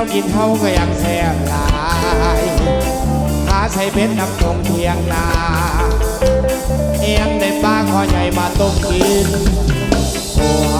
วกินเท่าก็ยังแซ่บหลายหาใช้เป็นน้ำทงเทียงนาเอียงในป้าคอใหญ่มาต้มกินหัว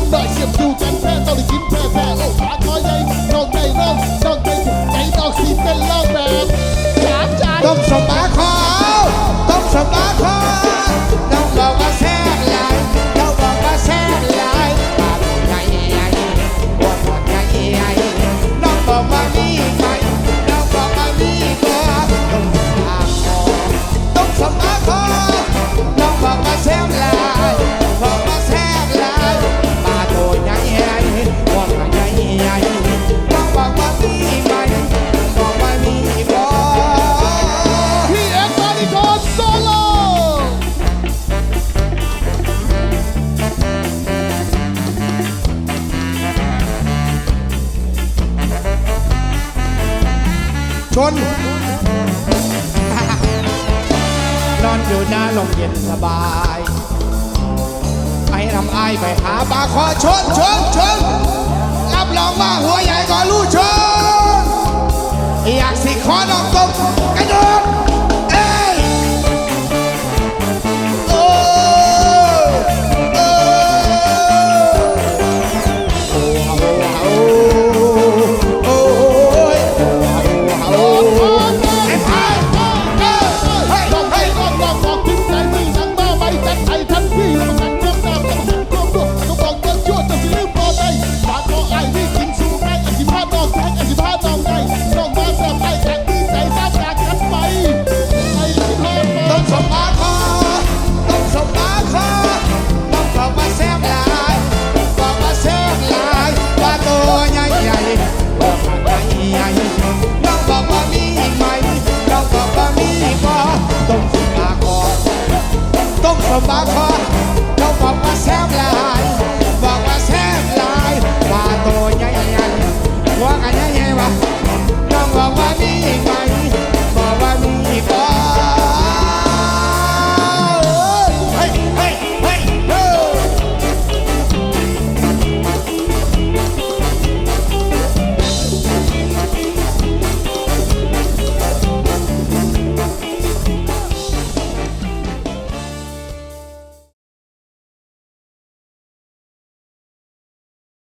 งเด็ดขันดอยเสียบอยู่กันแพ้ต้องได้กินแพ้แพ้โอ้ขาคอใหญ่นอกใจน้องนอกใจใจนอกสีเป็นล่างแบบสามใจต้มสมบาคอต้มสมบาคอน้องบอกว่าแซ่บหลายน้องบอกว่าแซ่บหลายปากใหญ่ใหญ่ปวดปวดใหญ่ใหญ่น้องบอกว่ามีไหมน้องบอกว่ามีบ่ต้มสมบาคอต้มสมบาคอน้องบอกว่าแซ่บ ชน นอนอยู่หน้าลมเย็นสบาย ไปทำอายไปหาปลาคอชนชนชน from back home.